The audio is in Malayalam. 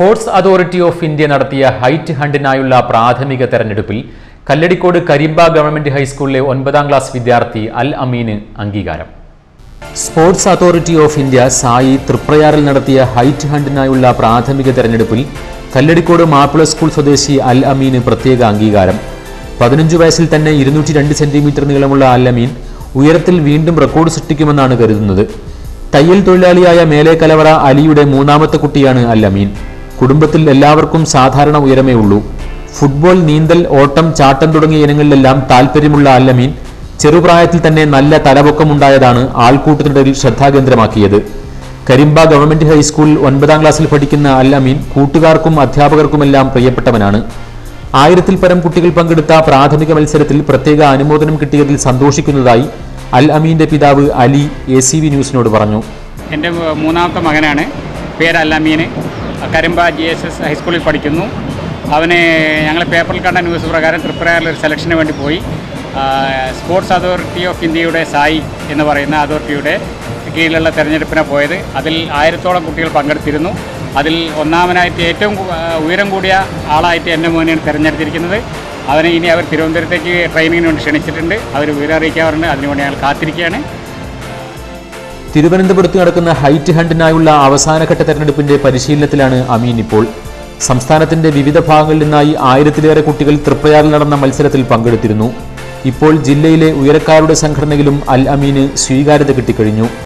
സ്പോർട്സ് അതോറിറ്റി ഓഫ് ഇന്ത്യ നടത്തിയ ഹൈറ്റ് ഹണ്ടിനായുള്ള പ്രാഥമിക തെരഞ്ഞെടുപ്പിൽ കല്ലടിക്കോട് കരിമ്പ ഗവൺമെന്റ് ഹൈസ്കൂളിലെ ഒൻപതാം ക്ലാസ് വിദ്യാർത്ഥി അൽ അമീന് അംഗീകാരം. Sports authority of India SAI തൃപ്രയാറിൽ നടത്തിയ ഹൈറ്റ് ഹണ്ടിനായുള്ള പ്രാഥമിക തെരഞ്ഞെടുപ്പിൽ കല്ലടിക്കോട് മാപ്പിള സ്കൂൾ സ്വദേശി അൽ അമീന് പ്രത്യേക അംഗീകാരം. പതിനഞ്ചു വയസ്സിൽ തന്നെ ഇരുന്നൂറ്റി രണ്ട് സെന്റിമീറ്റർ നീളമുള്ള അൽ അമീൻ ഉയരത്തിൽ വീണ്ടും റെക്കോർഡ് സൃഷ്ടിക്കുമെന്നാണ് കരുതുന്നത്. തയ്യൽ തൊഴിലാളിയായ മേലെ കലവറ അലിയുടെ മൂന്നാമത്തെ കുട്ടിയാണ് അൽ അമീൻ. കുടുംബത്തിൽ എല്ലാവർക്കും സാധാരണ ഉയരമേ ഉള്ളൂ. ഫുട്ബോൾ നീന്തൽ ഓട്ടം ചാട്ടം തുടങ്ങിയ ഇനങ്ങളിലെല്ലാം താല്പര്യമുള്ള അല്ലമീൻ അമീൻ ചെറുപ്രായത്തിൽ തന്നെ നല്ല തലപൊക്കമുണ്ടായതാണ് ആൾക്കൂട്ടത്തിനിടയിൽ ശ്രദ്ധാകേന്ദ്രമാക്കിയത്. കരിമ്പ ഗവൺമെന്റ് ഹൈസ്കൂളിൽ ഒൻപതാം ക്ലാസ്സിൽ പഠിക്കുന്ന അല്ലമീൻ അമീൻ കൂട്ടുകാർക്കും അധ്യാപകർക്കുമെല്ലാം പ്രിയപ്പെട്ടവനാണ്. ആയിരത്തിൽ പരം കുട്ടികൾ പങ്കെടുത്ത പ്രാഥമിക മത്സരത്തിൽ പ്രത്യേക അനുമോദനം കിട്ടിയതിൽ സന്തോഷിക്കുന്നതായി അൽ അമീന്റെ പിതാവ് അലി എ സി വി ന്യൂസിനോട് പറഞ്ഞു. എന്റെ മൂന്നാമത്തെ മകനാണ്. പേര് Allameen. Karimba G S S ഹൈസ്കൂളിൽ പഠിക്കുന്നു. അവന് ഞങ്ങൾ പേപ്പറിൽ കണ്ട ന്യൂസ് പ്രകാരം ത്രിപുരയിൽ ഒരു സെലക്ഷന് വേണ്ടി പോയി. സ്പോർട്സ് അതോറിറ്റി ഓഫ് ഇന്ത്യയുടെ സായി എന്ന് പറയുന്ന അതോറിറ്റിയുടെ കീഴിലുള്ള തെരഞ്ഞെടുപ്പിനെ പോയത്. അതിൽ ആയിരത്തോളം കുട്ടികൾ പങ്കെടുത്തിരുന്നു. അതിൽ ഒന്നാമനായിട്ട് ഏറ്റവും ഉയരം കൂടിയ ആളായിട്ട് എന്റെ മോനെയാണ് തിരഞ്ഞെടുത്തിരിക്കുന്നത്. അവനെ ഇനി അവർ തിരുവനന്തപുരത്തേക്ക് ട്രെയിനിങ്ങിന് വേണ്ടി ക്ഷണിച്ചിട്ടുണ്ട്. അവർ വിവരം അറിയിക്കാറുണ്ട് അതിനുവേണ്ടി ഞങ്ങൾ കാത്തിരിക്കുകയാണ്. തിരുവനന്തപുരത്ത് നടക്കുന്ന ഹൈറ്റ് ഹണ്ടിനായുള്ള അവസാനഘട്ട തെരഞ്ഞെടുപ്പിന്റെ പരിശീലനത്തിലാണ് അമീൻ ഇപ്പോൾ. സംസ്ഥാനത്തിന്റെ വിവിധ ഭാഗങ്ങളിൽ നിന്നായി ആയിരത്തിലേറെ കുട്ടികൾ തൃപ്രയാറിൽ നടന്ന മത്സരത്തിൽ പങ്കെടുത്തിരുന്നു. ഇപ്പോൾ ജില്ലയിലെ ഉയരക്കാരുടെ സംഘടനയിലും അൽ അമീന് സ്വീകാര്യത കിട്ടിക്കഴിഞ്ഞു.